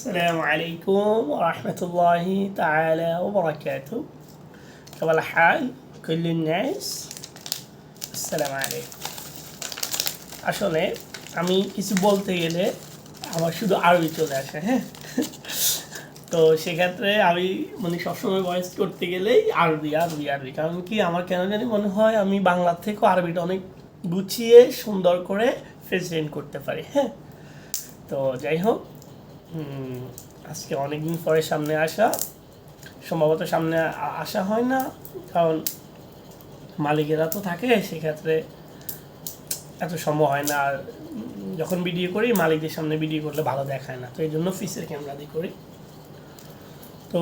السلام عليكم ورحمة الله تعالى وبركاته كيف الحال كل الناس السلام عليكم আসলে আমি কিছু বলতে গেলে আমার শুধু আরবি চলে আসে হ্যাঁ তো সেক্ষেত্রে আমি মানে সবসময় ভয়েস করতে গেলেই আরবি আরবি আরবি কারণ কি আমার কেন জানি মনে হয় আমি বাংলার থেকেও আরবিটা অনেক গুছিয়ে সুন্দর করে প্রেজেন্ট করতে পারি হ্যাঁ তো যাই হোক আজকে অনেকদিন পরে সামনে আসা। সম্ভবত সামনে আসা হয় না, কারণ মালিকেরা তো থাকে, সেক্ষেত্রে এত সম্ভব হয় না। আর যখন ভিডিও করি, মালিকদের সামনে ভিডিও করলে ভালো দেখায় না। তো এই জন্য ফিসের ক্যামেরা দিয়ে করি। তো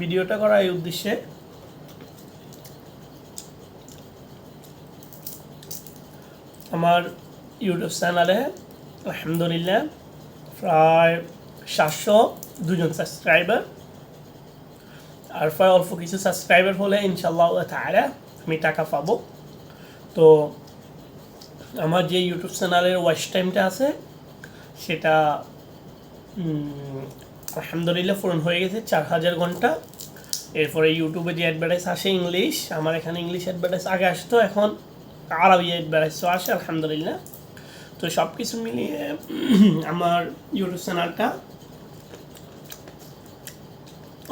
ভিডিওটা করা এই উদ্দেশ্যে। আমার ইউটিউব চ্যানেলে আলহামদুলিল্লাহ প্রায় সাতশো দুজন সাবস্ক্রাইবার আর প্রায় অল্প কিছু সাবস্ক্রাইবার হলে ইনশাল্লাহ তাহলে আমি টাকা পাবো। তো আমার যে ইউটিউব চ্যানেলের ওয়াচ টাইমটা আছে, সেটা আলহামদুলিল্লাহ পূরণ হয়ে গেছে চার হাজার ঘণ্টা। এরপরে ইউটিউবে যে অ্যাডভার্টাইজ আসে ইংলিশ আমার এখানে ইংলিশ অ্যাডভার্টাইজ আগে আসতো, এখন আরবি অ্যাডভার্টাইজও আসে, আলহামদুলিল্লাহ। তো সব কিছু মিলিয়ে আমার ইউটিউব চ্যানেলটা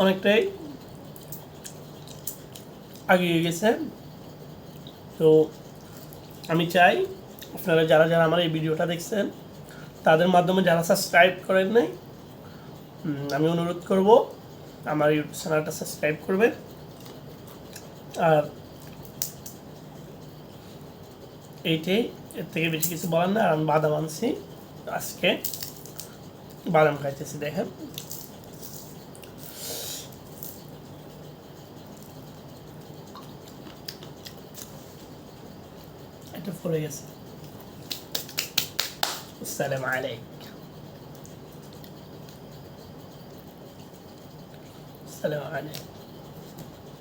অনেকটাই আগিয়ে গেছে। তো আমি চাই আপনারা যারা যারা আমার এই ভিডিওটা দেখছেন, তাদের মাধ্যমে যারা সাবস্ক্রাইব করেন নাই আমি অনুরোধ করব আমার ইউটিউব চ্যানেলটা সাবস্ক্রাইব করবেন। আর এইটাই এর থেকে বেশি কিছু বলার না আর আমি বাদাম আনছি আজকে বাদাম খাইতেছি দেখেন এটা পড়ে গেছে السلام عليك السلام عليك